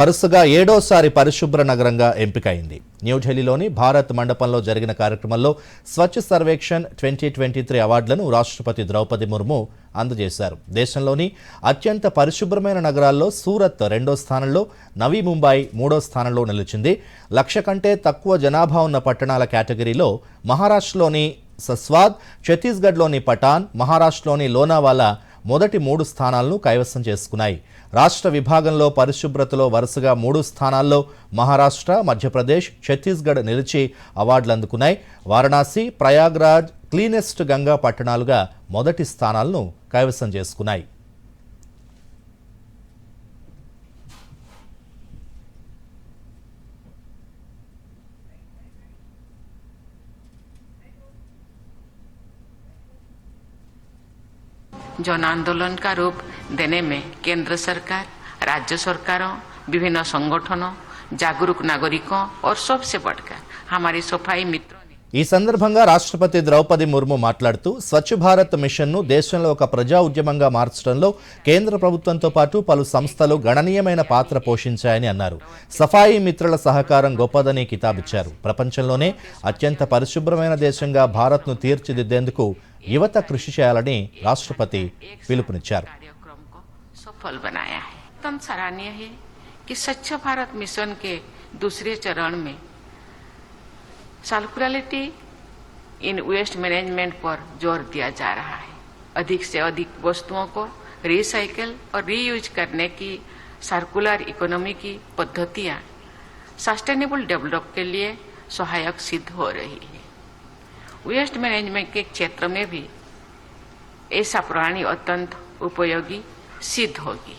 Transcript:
వరుసగా ఏడోసారి పరిశుభ్ర నగరంగా ఎంపికైంది. న్యూఢిల్లీలోని భారత్ మండపంలో జరిగిన కార్యక్రమంలో Swachh Survekshan twenty twenty three అవార్డులను రాష్ట్రపతి ద్రౌపది ముర్ము అందజేశారు. దేశంలోని అత్యంత పరిశుభ్రమైన నగరాల్లో సూరత్ రెండో స్థానంలో నవీ ముంబై మూడో స్థానంలో నిలిచింది. లక్ష కంటే తక్కువ జనాభా ఉన్న పట్టణాల కేటగిరీలో మహారాష్ట్రలోని సస్వాద్ ఛత్తీస్గఢ్లోని పటాన్ మహారాష్ట్రలోని లోనావాలా మొదటి మూడు స్థానాలను కైవసం చేసుకున్నాయి. రాష్ట్ర విభాగంలో పరిశుభ్రతలో వరుసగా మూడు స్థానాల్లో మహారాష్ట్ర మధ్యప్రదేశ్ ఛత్తీస్గఢ్ నిలిచి అవార్డులు అందుకున్నాయి. వారణాసి ప్రయాగ్రాజ్ క్లీనెస్ట్ గంగా పట్టణాలుగా మొదటి స్థానాలను కైవసం చేసుకున్నాయి. जन आंदोलन का रूप देने में केंद्र सरकार राज्य सरकारों विभिन्न संगठनों जागरूक नागरिकों और सबसे बढ़कर हमारी सफाई मित्रों ने ఈ సందర్భంగా రాష్ట్రపతి ద్రౌపది ముర్ము మాట్లాడుతూ స్వచ్ఛ భారత్ మిషన్ను దేశంలో ఒక ప్రజా ఉద్యమంగా మార్చడంలో కేంద్ర ప్రభుత్వంతో పాటు పలు సంస్థలు గణనీయమైన పాత్ర పోషించాయని అన్నారు సఫాయి మిత్రుల సహకారం గొప్పదని కితాబిచ్చారు ప్రపంచంలోనే అత్యంత పరిశుభ్రమైన దేశంగా భారత్ను తీర్చిదిద్దేందుకు యువత కృషి చేయాలని రాష్ట్రపతి పిలుపునిచ్చారు कार्यक्रम को सफल बनाया है अत्यंत सराहनीय है कि स्वच्छ भारत मिशन के दूसरे चरण में सर्कुलरिटी इन वेस्ट मैनेजमेंट पर ज़ोर दिया जा रहा है। अधिक से अधिक वस्तुओं को रिसाइकिल और रीयूज करने की सर्कुलर इकोनॉमी की पद्धतियाँ सस्टेनेबल डेवलप के लिए सहायक सिद्ध हो रही है। वेस्ट मैनेजमेंट के क्षेत्र में भी ऐसा प्रणाली अत्यंत उपयोगी सिद्ध होगी।